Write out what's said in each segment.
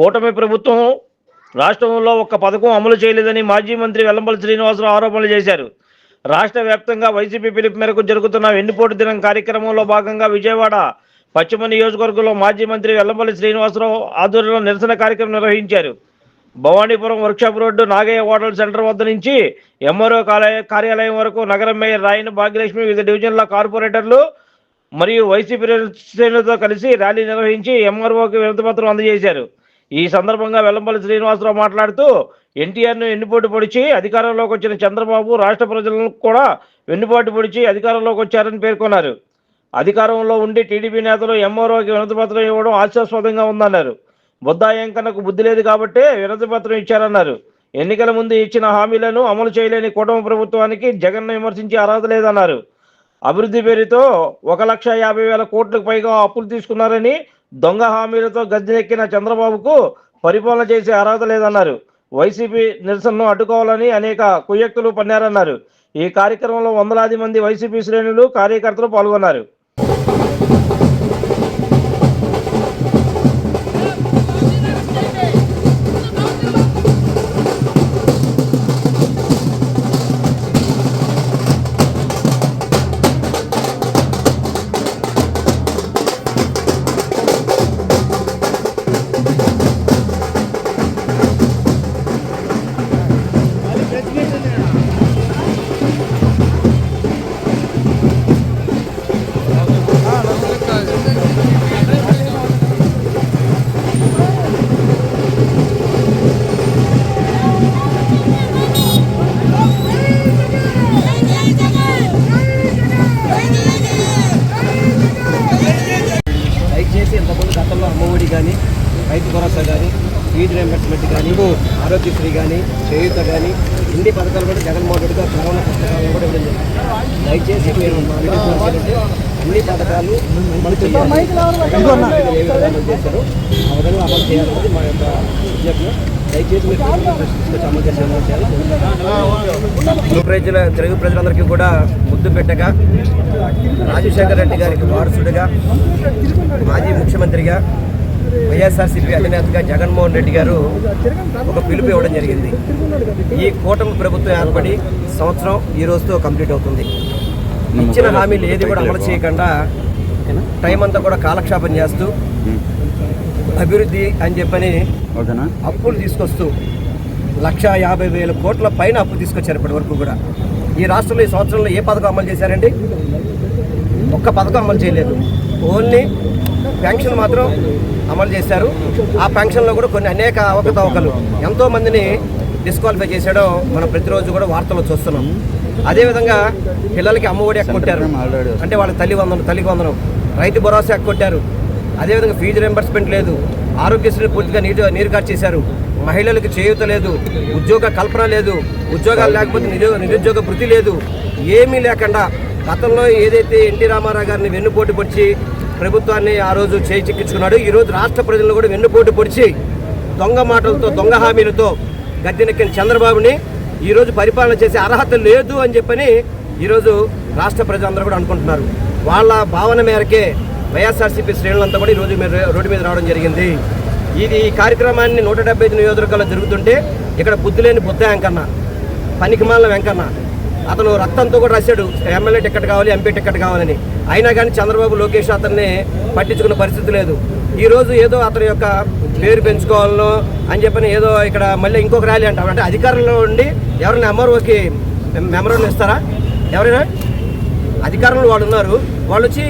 కూటమి ప్రభుత్వం రాష్ట్రంలో ఒక్క పథకం అమలు చేయలేదని మాజీ మంత్రి వెల్లంపల్లి శ్రీనివాసరావు ఆరోపణలు చేశారు. రాష్ట్ర వ్యాప్తంగా వైసీపీ పిలుపు మేరకు జరుగుతున్న వెన్నుపోటు దినం కార్యక్రమంలో భాగంగా విజయవాడ పశ్చిమ నియోజకవర్గంలో మాజీ మంత్రి వెల్లంపల్లి శ్రీనివాసరావు ఆధ్వర్యంలో నిరసన కార్యక్రమం నిర్వహించారు. Bhavanipuram workshop road Nagaiah hotel centre వద్ద నుంచి ఎంఆర్ఓ కార్యాలయం వరకు నగరం మేయర్ రాయన భాగ్యలక్ష్మి వివిధ డివిజన్ల కార్పొరేటర్లు మరియు వైసీపీ శ్రేణులతో కలిసి ర్యాలీ నిర్వహించి ఎంఆర్ఓకి వినతిపత్రం అందజేశారు. ఈ సందర్భంగా వెల్లంపల్లి శ్రీనివాసరావు మాట్లాడుతూ ఎన్టీఆర్ను ఎన్నుపోటు పొడిచి అధికారంలోకి వచ్చిన చంద్రబాబు రాష్ట్ర ప్రజలను కూడా వెన్నుపోటు పొడిచి అధికారంలోకి వచ్చారని పేర్కొన్నారు. అధికారంలో ఉండి టీడీపీ నేతలు ఎంఆర్ఓకి వినతిపత్రం ఇవ్వడం హాస్యాస్పదంగా ఉందన్నారు. బుద్ధాయంకనకు బుద్ధి లేదు కాబట్టే వినతిపత్రం ఇచ్చారన్నారు. ఎన్నికల ముందు ఇచ్చిన హామీలను అమలు చేయలేని కూటమి ప్రభుత్వానికి జగన్ను విమర్శించి అర్హత లేదన్నారు. అభివృద్ధి పేరుతో ఒక లక్ష యాభై వేల కోట్లకు పైగా అప్పులు తీసుకున్నారని దొంగ హామీలతో గద్దెనెక్కిన చంద్రబాబుకు పరిపాలన చేసే అర్హత లేదన్నారు. వైసీపీ నిరసనను అడ్డుకోవాలని అనేక కుయ్యక్తులు పన్నారన్నారు. ఈ కార్యక్రమంలో వందలాది మంది వైసీపీ శ్రేణులు కార్యకర్తలు పాల్గొన్నారు. కానీ రైతు భరోసా కానీ ఫీజు రియంబర్స్మెంట్ కానీ ఆరోగ్యశ్రీ కానీ చేయూత కానీ ఇన్ని పథకాలు కూడా జగన్మోహన్ రెడ్డి గారు కరోనా పుస్తకాలను కూడా ఇవ్వడం జరిగింది. దయచేసి మీరు అన్ని పథకాలు అమలు చేయాలి. జగన్మోహన్ రెడ్డి ఏ విధంగా అమలు చేశారో ఆ విధంగా అమలు చేయాలన్నది మా యొక్క విజ్ఞప్తి. దయచేసి మీరు అమలు చేసే చేయాలి. ప్రజల తెలుగు ప్రజలందరికీ కూడా ముద్దు పెట్టగా రాజశేఖర రెడ్డి గారికి వారసుడిగా మాజీ ముఖ్యమంత్రిగా వైఎస్ఆర్సీపీ అధినేతగా జగన్మోహన్ రెడ్డి గారు ఒక పిలుపు ఇవ్వడం జరిగింది. ఈ కూటమి ప్రభుత్వం ఏర్పడి సంవత్సరం ఈ రోజుతో కంప్లీట్ అవుతుంది. ఇచ్చిన హామీలు ఏది కూడా అమలు చేయకుండా టైం అంతా కూడా కాలక్షేపం చేస్తూ అభివృద్ధి అని చెప్పని అప్పులు తీసుకొస్తూ లక్ష యాభై వేల కోట్ల పైన అప్పు తీసుకొచ్చారు ఇప్పటి వరకు కూడా. ఈ రాష్ట్రంలో ఈ సంవత్సరంలో ఏ పథకం అమలు చేశారండి? ఒక్క పథకం అమలు చేయలేదు. ఓన్లీ పెన్షన్ మాత్రం అమలు చేశారు. ఆ పెన్షన్లో కూడా కొన్ని అనేక అవకతవకలు. ఎంతో మందిని డిస్క్వాలిఫై చేశాడో మనం ప్రతిరోజు కూడా వార్తల్లో చూస్తున్నాం. అదేవిధంగా పిల్లలకి అమ్మఒడి ఎక్కొట్టారు అంటే వాళ్ళ తల్లి వందనం తల్లికి వందనం. రైతు భరోసా ఎక్కొట్టారు అదేవిధంగా ఫీజు రింబర్స్మెంట్ లేదు. ఆరోగ్యశ్రీ పూర్తిగా నీరు నీరు చేశారు. మహిళలకు చేయూత లేదు. ఉద్యోగ కల్పన లేదు. ఉద్యోగాలు లేకపోతే నిరు నిరుద్యోగ వృత్తి లేదు. ఏమీ లేకుండా గతంలో ఏదైతే ఎన్టీ రామారావు గారిని వెన్నుపోటు పొడిచి ప్రభుత్వాన్ని ఆ రోజు చేయి చిక్కించుకున్నాడు ఈరోజు రాష్ట్ర ప్రజలను కూడా వెన్నుపోటు పొడిచి దొంగ మాటలతో దొంగ హామీలతో గద్దెనెక్కిన చంద్రబాబుని ఈరోజు పరిపాలన చేసే అర్హత లేదు అని చెప్పని ఈరోజు రాష్ట్ర ప్రజలందరూ కూడా అనుకుంటున్నారు. వాళ్ళ భావన మేరకే వైఎస్ఆర్సీపీ శ్రేణులంతా కూడా ఈరోజు మీరు రోడ్డు మీద రావడం జరిగింది. ఇది ఈ కార్యక్రమాన్ని నూట డెబ్బై ఐదు నియోజకవర్గాల్లో జరుగుతుంటే ఇక్కడ బుద్ధి లేని బుద్ధ వెంకన్న పనికిమాల వెంకన్న అతను రక్తంతో కూడా రాశాడు. ఎమ్మెల్యే టికెట్ కావాలి ఎంపీ టికెట్ కావాలని. అయినా కానీ చంద్రబాబు లోకేష్ అతన్ని పట్టించుకున్న పరిస్థితి లేదు. ఈరోజు ఏదో అతని యొక్క పేరు పెంచుకోవాలనో అని చెప్పని ఏదో ఇక్కడ మళ్ళీ ఇంకొక ర్యాలీ అంటాం. అంటే అధికారంలో ఉండి ఎవరైనా ఎంఆర్ఓకి మెమరం ఇస్తారా? ఎవరైనా? అధికారంలో వాళ్ళు ఉన్నారు. వాళ్ళు వచ్చి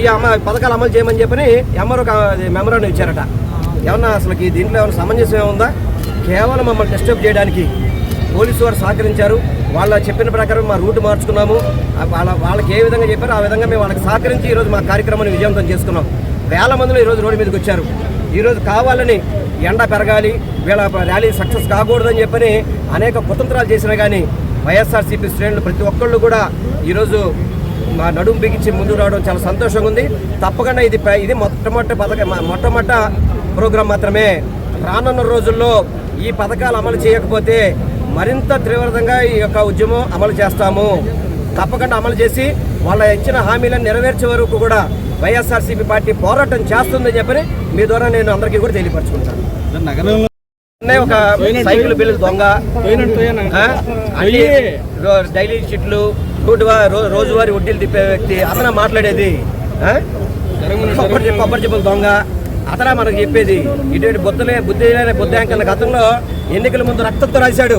ఈ అమ్మ పథకాలు అమలు చేయమని చెప్పని ఎంఆర్ఓ మెమరాన్ని ఇచ్చారట. ఏమన్నా అసలు దీంట్లో ఏమైనా సమంజసం ఏముందా? కేవలం మమ్మల్ని డిస్టర్బ్ చేయడానికి పోలీసు వారు సహకరించారు. వాళ్ళ చెప్పిన ప్రకారం మా రూట్ మార్చుకున్నాము. వాళ్ళ వాళ్ళకి ఏ విధంగా చెప్పారో ఆ విధంగా మేము వాళ్ళకి సహకరించి ఈరోజు మా కార్యక్రమాన్ని విజయవంతం చేసుకున్నాం. వేల మందిలో ఈరోజు రోడ్డు మీదకి వచ్చారు. ఈరోజు కావాలని ఎండ పెరగాలి వీళ్ళ ర్యాలీ సక్సెస్ కాకూడదని చెప్పని అనేక కుతంత్రాలు చేసినా కానీ వైఎస్ఆర్సీపీ శ్రేణులు ప్రతి ఒక్కళ్ళు కూడా ఈరోజు మా నడుము బిగించి ముందుకు రావడం చాలా సంతోషంగా ఉంది. తప్పకుండా ఇది ఇది మొట్టమొదటి పథక మ- మొట్టమొదట ప్రోగ్రాం మాత్రమే. రానున్న రోజుల్లో ఈ పథకాలు అమలు చేయకపోతే మరింత తీవ్రంగా ఈ యొక్క ఉద్యమం అమలు చేస్తాము. తప్పకుండా అమలు చేసి వాళ్ళ ఇచ్చిన హామీలను నెరవేర్చే వరకు కూడా వైఎస్ఆర్సీపీ పార్టీ పోరాటం చేస్తుందని చెప్పని మీ ద్వారా నేను అందరికీ కూడా తెలియపరచుకుంటాను. ఒక సైకిల్ బిల్లు దొంగ. డైలీ షీట్లు రోజువారీ వడ్డీలు తిప్పే వ్యక్తి అతను మాట్లాడేది? కొబ్బరి కొబ్బరి చెప్పులు దొంగ. అతనే మనకు చెప్పేది? ఇటువంటి బుద్ధలే బుద్ధి లేని బుద్ధాంకన్న గతంలో ఎన్నికల ముందు రక్తంతో రాశాడు.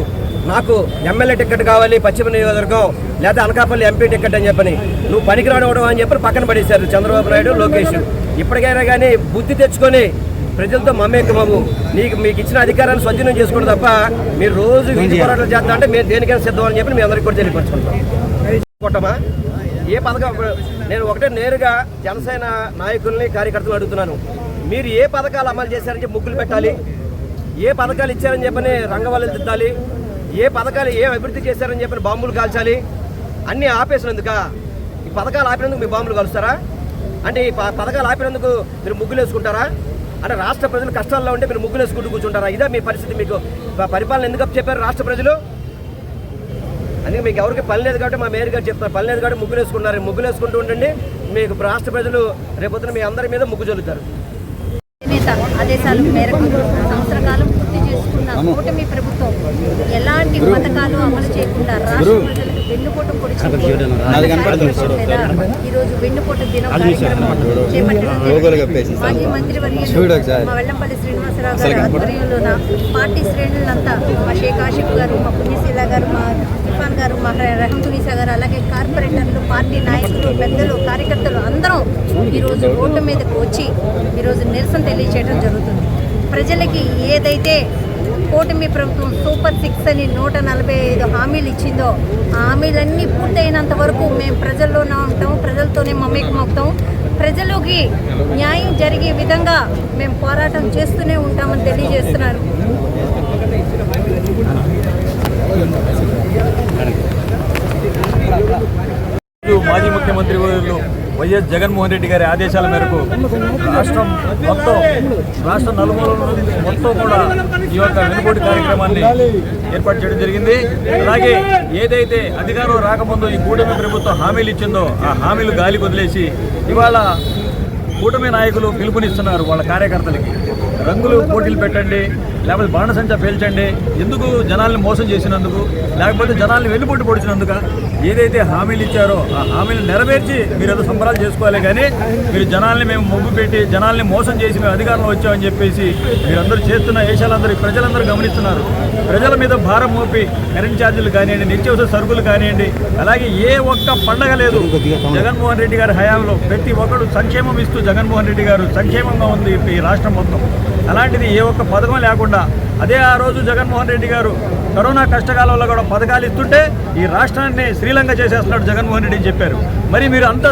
నాకు ఎమ్మెల్యే టికెట్ కావాలి పశ్చిమ నియోజకవర్గం లేదా అనకాపల్లి ఎంపీ టికెట్ అని చెప్పని. నువ్వు పనికిరావడం అని చెప్పి పక్కన పడేశారు చంద్రబాబు నాయుడు లోకేష్. ఇప్పటికైనా కానీ బుద్ధి తెచ్చుకొని ప్రజలతో మమేకమవు నీకు మీకు ఇచ్చిన అధికారాన్ని స్వచ్ఛనం చేసుకోవడం తప్ప మీరు రోజు వీధి పోరాటాలు చేస్తా అంటే మేము దేనికైనా సిద్ధం అని చెప్పి మీ అందరికీ కూడా తెలియపరచుకుంటాం. ఏ పథకం నేను ఒకటే నేరుగా జనసేన నాయకుల్ని కార్యకర్తలు అడుగుతున్నాను. మీరు ఏ పథకాలు అమలు చేశారని చెప్పి ముగ్గులు పెట్టాలి? ఏ పథకాలు ఇచ్చారని చెప్పని రంగవల్లు దిద్దాలి? ఏ పథకాలు ఏ అభివృద్ధి చేశారని చెప్పని బాంబులు కాల్చాలి? అన్నీ ఆపేసినందుక ఈ పథకాలు ఆపినందుకు మీ బాంబులు కలుస్తారా? అంటే ఈ ప- పథకాలు ఆపినందుకు మీరు ముగ్గులు వేసుకుంటారా అంటే రాష్ట్ర ప్రజలు కష్టాల్లో ఉంటే మీరు ముగ్గులు వేసుకుంటూ కూర్చుంటారా? ఇదే మీ పరిస్థితి మీకు. పరిపాలన ఎందుకు చెప్పారు రాష్ట్ర ప్రజలు? అందుకే మీకు ఎవరికి పని లేదు కాబట్టి మా మేయర్ గారు చెప్తారు. పని లేదు కాబట్టి ముగ్గులు వేసుకున్నారు ముగ్గులు వేసుకుంటూ ఉండండి. మీకు రాష్ట్ర ప్రజలు రేపొద్దున మీ అందరి మీద ముగ్గు చల్లుతారు నేత ఆదేశాల మేరకు సంవత్సర కాలం పూర్తి చేసుకున్న కూటమి ప్రభుత్వం ఎలాంటి పథకాలు అమలు చేయకుండా రాష్ట్ర ప్రజలకు వెన్నుపోటు ఈరోజు వెన్నుపోటు దినం మాజీ మంత్రి వర్యులు మా వెల్లంపల్లి శ్రీనివాసరావు గారి ఆధ్వర్యంలోన పార్టీ శ్రేణులంతా మా షేక్ ఆషిఫ్ గారు మా పుణ్యశీల గారు మా గారు మా రహంతునిసా గారు అలాగే కార్పొరేటర్లు పార్టీ నాయకులు పెద్దలు కార్యకర్తలు అందరం ఈరోజు రోడ్డు మీదకు వచ్చి ఈరోజు నిరసన తెలియచేయడం జరుగుతుంది. ప్రజలకి ఏదైతే కూటమి ప్రభుత్వం సూపర్ సిక్స్ అని నూట నలభై ఐదు హామీలు ఇచ్చిందో ఆ హామీలన్నీ పూర్తయినంత వరకు మేము ప్రజల్లోనే ఉంటాం ప్రజలతోనే మమేకమవుతాం ప్రజలకి న్యాయం జరిగే విధంగా మేము పోరాటం చేస్తూనే ఉంటామని తెలియజేస్తున్నారు. మాజీ ముఖ్యమంత్రి వర్యులు వైఎస్ జగన్మోహన్ రెడ్డి గారి ఆదేశాల మేరకు రాష్ట్రం మొత్తం రాష్ట్ర నలుమూల మొత్తం కూడా ఈ యొక్క వెనుకోటి కార్యక్రమాన్ని ఏర్పాటు చేయడం జరిగింది. అలాగే ఏదైతే అధికారం రాకముందు ఈ కూటమి ప్రభుత్వం హామీలు ఇచ్చిందో ఆ హామీలు గాలి వదిలేసి ఇవాళ కూటమి నాయకులు పిలుపునిస్తున్నారు వాళ్ళ కార్యకర్తలకి. రంగులు పోటీలు పెట్టండి. లేకపోతే బాణసంచా పేల్చండి. ఎందుకు జనాల్ని మోసం చేసినందుకు? లేకపోతే జనాల్ని వెళ్ళిపోటు పొడిచినందుక? ఏదైతే హామీలు ఇచ్చారో ఆ హామీలు నెరవేర్చి మీరు ఏదో సంబరాలు చేసుకోవాలి కానీ మీరు జనాల్ని మేము మొగ్గు పెట్టి జనాల్ని మోసం చేసి మేము అధికారంలో వచ్చామని చెప్పేసి మీరందరూ చేస్తున్న ఏషాలందరూ ప్రజలందరూ గమనిస్తున్నారు. ప్రజల మీద భారం మోపి కరెంట్ ఛార్జీలు కానివ్వండి నిత్యావసర సరుకులు కానివ్వండి అలాగే ఏ ఒక్క పండగ లేదు. జగన్మోహన్ రెడ్డి గారి హయాంలో ప్రతి ఒక్కరు సంక్షేమం ఇస్తూ జగన్మోహన్ రెడ్డి గారు సంక్షేమంగా ఉంది ఈ రాష్ట్రం మొత్తం. అలాంటిది ఏ ఒక్క పథకం లేకుండా అదే ఆ రోజు జగన్మోహన్ రెడ్డి గారు కరోనా కష్టకాలంలో కూడా పథకాలు ఇస్తుంటే ఈ రాష్ట్రాన్ని శ్రీలంక చేసేస్తున్నాడు జగన్మోహన్ రెడ్డి అని చెప్పారు. మరి మీరు అంత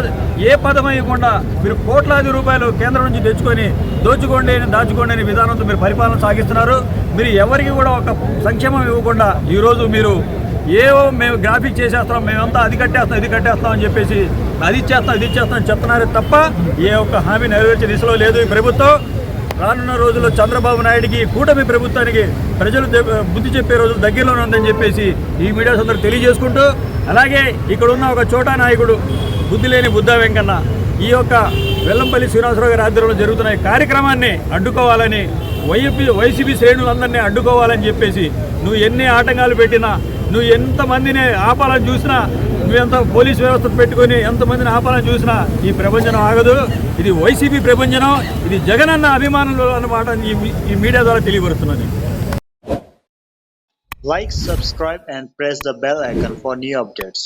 ఏ పదం ఇవ్వకుండా మీరు కోట్లాది రూపాయలు కేంద్రం నుంచి తెచ్చుకొని దోచుకోండి దాచుకోండి అనే విధానంతో మీరు పరిపాలన సాగిస్తున్నారు. మీరు ఎవరికి కూడా ఒక సంక్షేమం ఇవ్వకుండా ఈరోజు మీరు ఏవో మేము గ్రాఫిక్ చేసేస్తాం మేమంతా అది కట్టేస్తాం ఇది కట్టేస్తాం అని చెప్పేసి అది ఇచ్చేస్తాం ఇది ఇచ్చేస్తాం చెప్తున్నారే చెప్తున్నారు తప్ప ఏ ఒక్క హామీ నెరవేర్చే దిశలో లేదు ఈ ప్రభుత్వం. రానున్న రోజుల్లో చంద్రబాబు నాయుడికి కూటమి ప్రభుత్వానికి ప్రజలు బుద్ధి చెప్పే రోజులు దగ్గరలోనే ఉందని చెప్పేసి ఈ మీడియాస్ అందరూ తెలియజేసుకుంటూ అలాగే ఇక్కడ ఉన్న ఒక చోటా నాయకుడు బుద్ధి లేని బుద్ధ వెంకన్న ఈ యొక్క వెల్లంపల్లి శ్రీనివాసరావు గారి ఆధ్వర్యంలో జరుగుతున్న ఈ కార్యక్రమాన్ని అడ్డుకోవాలని వైఎపీ వైసీపీ శ్రేణులందరినీ అడ్డుకోవాలని చెప్పేసి నువ్వు ఎన్ని ఆటంకాలు పెట్టినా నువ్వు ఎంతమందిని ఆపాలని చూసినా నువ్వెంత పోలీస్ వ్యవస్థ పెట్టుకొని ఎంతమందిని ఆపాలని చూసినా ఈ ప్రపంచం ఆగదు. ఇది వైసీపీ ప్రపంచం ఇది జగన్ అన్న అభిమానులు అన్నమాట ఈ మీడియా ద్వారా తెలియపరుస్తున్నది like subscribe and press the bell icon for new updates